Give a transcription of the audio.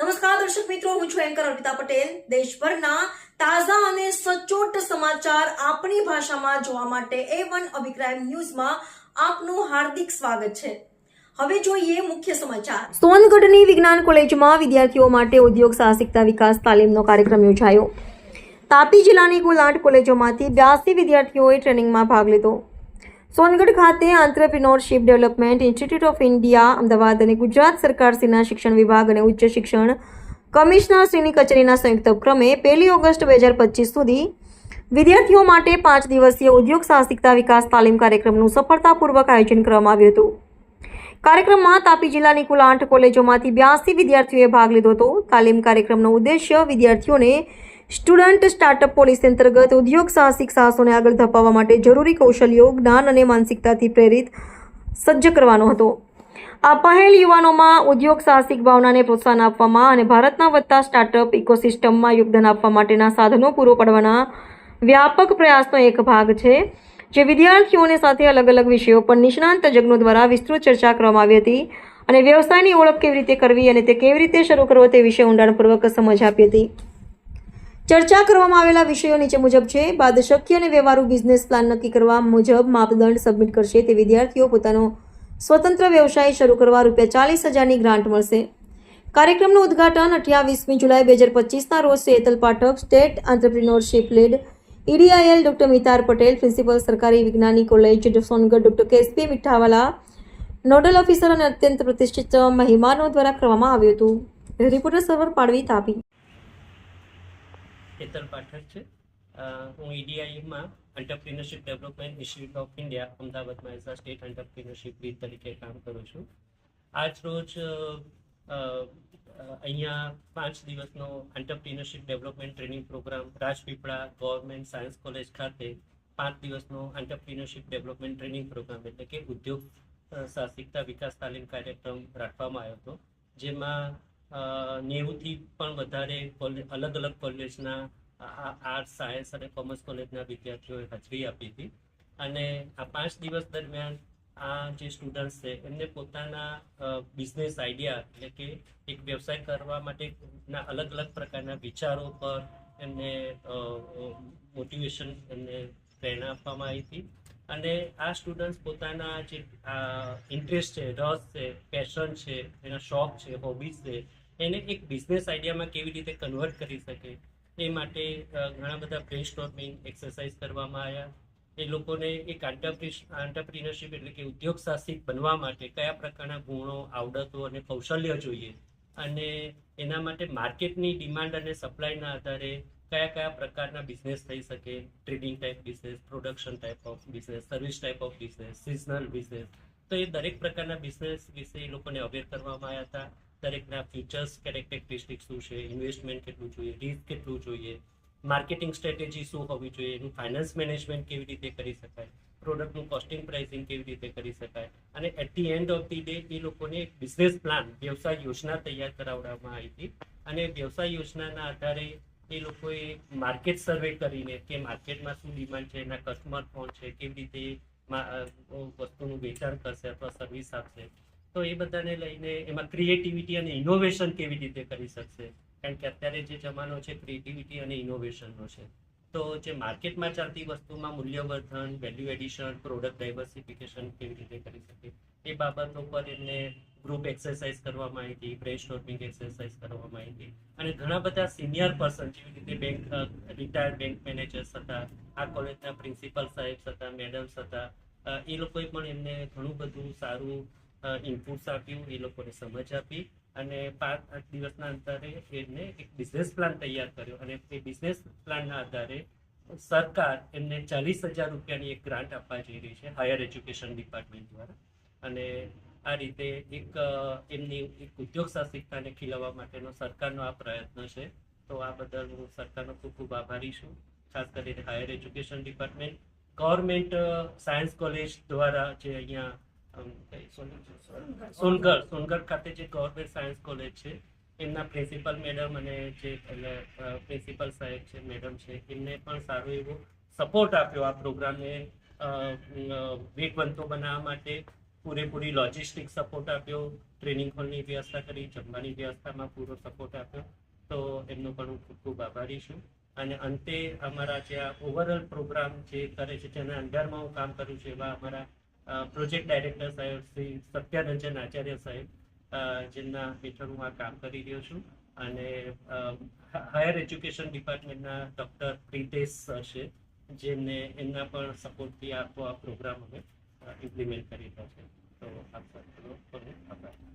નમસ્કાર, દર્શક મિત્રો, હું છું એન્કર અર્પિતા પટેલ. દેશભરના તાજા અને સચોટ સમાચાર આપણી ભાષામાં જોવા માટે એ વન અભિક્રાઇમ ન્યૂઝમાં આપનું હાર્દિક સ્વાગત છે. હવે જોઈએ મુખ્ય સમાચાર. સોનગઢની વિજ્ઞાન કોલેજમાં વિદ્યાર્થીઓ માટે ઉદ્યોગ સાહસિકતા વિકાસ તાલીમનો કાર્યક્રમ યોજાયો. તાપી જિલ્લાની કુલ આઠ કોલેજોમાંથી બ્યાસી વિદ્યાર્થીઓએ ટ્રેનિંગમાં ભાગ લીધો. સોનગઢ ખાતે entrepreneurship development institute of India, Ahmedabad અને ગુજરાત સરકારશ્રીના શિક્ષણ વિભાગ અને ઉચ્ચ શિક્ષણ કમિશનરશ્રીની કચેરીના સંયુક્ત ઉપક્રમે પહેલી ઓગસ્ટ બે હજાર પચીસ સુધી વિદ્યાર્થીઓ માટે પાંચ દિવસીય ઉદ્યોગ સાહસિકતા વિકાસ તાલીમ કાર્યક્રમનું સફળતાપૂર્વક આયોજન કરવામાં આવ્યું હતું. કાર્યક્રમમાં તાપી જિલ્લાની કુલ આઠ કોલેજોમાંથી બ્યાસી વિદ્યાર્થીઓએ ભાગ લીધો હતો. તાલીમ કાર્યક્રમનો ઉદ્દેશ્ય વિદ્યાર્થીઓને સ્ટુડન્ટ સ્ટાર્ટઅપ પોલિસી અંતર્ગત ઉદ્યોગ સાહસિક સાહસોને આગળ ધપાવવા માટે જરૂરી કૌશલ્યો, જ્ઞાન અને માનસિકતાથી પ્રેરિત સજ્જ કરવાનો હતો. આ પહેલ યુવાનોમાં ઉદ્યોગ સાહસિક ભાવનાને પ્રોત્સાહન આપવામાં અને ભારતના વધતા સ્ટાર્ટઅપ ઇકોસિસ્ટમમાં યોગદાન આપવા માટેના સાધનો પૂરો પાડવાના વ્યાપક પ્રયાસનો એક ભાગ છે, જે વિદ્યાર્થીઓને સાથે અલગ અલગ વિષયો પર નિષ્ણાંત તજજ્ઞો દ્વારા વિસ્તૃત ચર્ચા કરવામાં આવી હતી અને વ્યવસાયની ઓળખ કેવી રીતે કરવી અને તે કેવી રીતે શરૂ કરવો તે વિશે ઊંડાણપૂર્વક સમજ આપી હતી. ચર્ચા કરવામાં આવેલા વિષયો નીચે મુજબ છે. બાદ શક્ય અને વ્યવહારુ બિઝનેસ પ્લાન નક્કી કરવા મુજબ માપદંડ સબમિટ કરશે તે વિદ્યાર્થીઓ પોતાનો સ્વતંત્ર વ્યવસાય શરૂ કરવા રૂપિયા ચાલીસ હજારની ગ્રાન્ટ મળશે. કાર્યક્રમનું ઉદ્ઘાટન અઠ્યાવીસમી જુલાઈ બે હજાર પચીસના રોજ Shetal Pathak state entrepreneurship lead EDIL doctor Mitar Patel, principal સરકારી વિજ્ઞાની college Songadh doctor KSP Mithawala, nodal officer અને અત્યંત પ્રતિષ્ઠિત મહેમાનો દ્વારા કરવામાં આવ્યું હતું. રિપોર્ટર સર્વર પાડવી તાપી. હેતલ પાઠક છે. હું ઈડીઆઈમાં entrepreneurship development institute of India અમદાવાદમાં as a state entrepreneurship lead તરીકે કામ કરું છું. આજ રોજ અહીંયા પાંચ દિવસનો entrepreneurship development training programme Rajpipla government science college ખાતે પાંચ દિવસનો એન્ટરપ્રિનરશિપ ડેવલપમેન્ટ ટ્રેનિંગ પ્રોગ્રામ એટલે કે ઉદ્યોગ સાહસિકતા વિકાસ તાલીમ કાર્યક્રમ રાખવામાં આવ્યો હતો. જેમાં નેવુંથી પણ વધારે અલગ અલગ કોલેજના આર્ટ્સ, સાયન્સ અને કોમર્સ કોલેજના વિદ્યાર્થીઓએ હાજરી આપી હતી. અને આ પાંચ દિવસ દરમિયાન આ જે સ્ટુડન્ટ્સ છે, એમને પોતાના બિઝનેસ આઈડિયા એટલે કે એક વ્યવસાય કરવા માટેના અલગ અલગ પ્રકારના વિચારો પર એમને મોટિવેશન એમને પ્રેરણા આપવામાં આવી હતી. અને આ સ્ટુડન્ટ્સ પોતાના જે ઇન્ટરેસ્ટ છે, રસ છે પેશન છે, એના શોખ છે હોબીઝ છે, એને એક બિઝનેસ આઈડિયામાં કેવી રીતે કન્વર્ટ કરી શકે, એ માટે ઘણા બધા બ્રેન સ્ટોર્મિંગ એક્સરસાઇઝ કરવામાં આવ્યા. એ લોકોને એક આંટરપ્રિનરશિપ એટલે કે ઉદ્યોગ સાહસિક બનવા માટે કયા પ્રકારના ગુણો, આવડતો અને કૌશલ્ય જોઈએ. અને એના માટે માર્કેટની ડિમાન્ડ અને સપ્લાયના આધારે કયા કયા પ્રકારના બિઝનેસ થઈ શકે? Trading type business production type of business service type of business seasonal business તો એ દરેક પ્રકારના બિઝનેસ વિશે એ લોકોને અવેર કરવામાં આવ્યા હતા. દરેકના ફ્યુચર્સ કેરેક્ટરિસ્ટિક શું છે? ઇન્વેસ્ટમેન્ટ કેટલું જોઈએ? રિસ્ક કેટલું જોઈએ? માર્કેટિંગ સ્ટ્રેટેજી શું હોવી જોઈએ? એનું ફાઇનાન્સ મેનેજમેન્ટ કેવી રીતે કરી શકાય? પ્રોડક્ટનું કોસ્ટિંગ પ્રાઇસિંગ કેવી રીતે કરી શકાય? અને at the end of the day એ લોકોને એક બિઝનેસ પ્લાન વ્યવસાય યોજના તૈયાર કરાવવામાં આવી હતી. અને વ્યવસાય યોજનાના આધારે એ લોકોએ માર્કેટ સર્વે કરીને કે માર્કેટમાં શું ડિમાન્ડ છે, એના કસ્ટમર કોણ છે, કેવી રીતે વસ્તુનું વેચાણ કરશે અથવા સર્વિસ આપશે. તો એ બધાને લઈને એમાં ક્રિએટિવિટી અને ઇનોવેશન કેવી રીતે કરી શકશે? કારણ કે અત્યારે જે જમાનો છે ક્રિએટિવિટી અને ઇનોવેશનનો છે. તો જે માર્કેટમાં ચાલતી વસ્તુમાં મૂલ્યવર્ધન વેલ્યુ એડિશન પ્રોડક્ટ ડાયવર્સિફિકેશન કેવી રીતે કરી શકે, એ બાબતો પર એમને ગ્રુપ એક્સરસાઇઝ કરવામાં આવી હતી બ્રેન સ્ટોર્મિંગ એક્સરસાઇઝ કરવામાં આવી અને ઘણા બધા સિનિયર પર્સન જેવી રીતે બેંક રિટાયર્ડ બેંક મેનેજર્સ હતા, આ કોલેજના પ્રિન્સિપલ સાહેબ હતા મેડમ્સ હતા એ લોકોએ પણ એમને ઘણું બધું સારું ઇનપુટ્સ આપ્યું, એ લોકોને સમજ આપી અને પાંચ, આઠ દિવસના અંતરે એમને એક બિઝનેસ પ્લાન તૈયાર કર્યો. અને એ બિઝનેસ પ્લાનના આધારે સરકાર એમને ચાલીસ હજાર રૂપિયાની એક ગ્રાન્ટ આપવા જઈ રહી છે હાયર એજ્યુકેશન ડિપાર્ટમેન્ટ દ્વારા. અને આ રીતે એક એમની એક ઉદ્યોગ સાહસિકતાને ખીલવવા માટેનો સરકારનો આ પ્રયત્ન છે. તો આ બદલ હું સરકારનો ખૂબ ખૂબ આભારી છું. ખાસ કરીને higher education department government science college દ્વારા જે અહીંયા સોનગર સોનગર ખાતે જે ગવર્મેન્ટ સાયન્સ કોલેજ છે, એમના પ્રિન્સિપલ મેડમ અને જે પ્રિન્સિપલ સાહેબ છે મેડમ છે, એમને પણ સારો એવો સપોર્ટ આપ્યો આ પ્રોગ્રામને વેગવંતો બનાવવા માટે. પૂરેપૂરી લોજિસ્ટિક સપોર્ટ આપ્યો ટ્રેનિંગ હોલની વ્યવસ્થા કરી, જમવાની વ્યવસ્થામાં પૂરો સપોર્ટ આપ્યો. તો એમનો પણ હું ખૂબ ખૂબ આભારી છું. અને અંતે અમારા જે આ ઓવરઓલ પ્રોગ્રામ જે કરે છે, જેના અંડરમાં હું કામ કરું છું, એવા અમારા પ્રોજેક્ટ ડાયરેક્ટર સાહેબ શ્રી સત્યારંજન આચાર્ય સાહેબ જેમના હેઠળ હું આ કામ કરી રહ્યો છું. અને હાયર એજ્યુકેશન ડિપાર્ટમેન્ટના ડૉક્ટર પ્રિતેશ છે, જેમને એમના પણ સપોર્ટથી આપો આ પ્રોગ્રામ અમે. ઇમ્પ્લિમેન્ટ કરી રહ્યા છે. તો આપ સૌનો આભાર.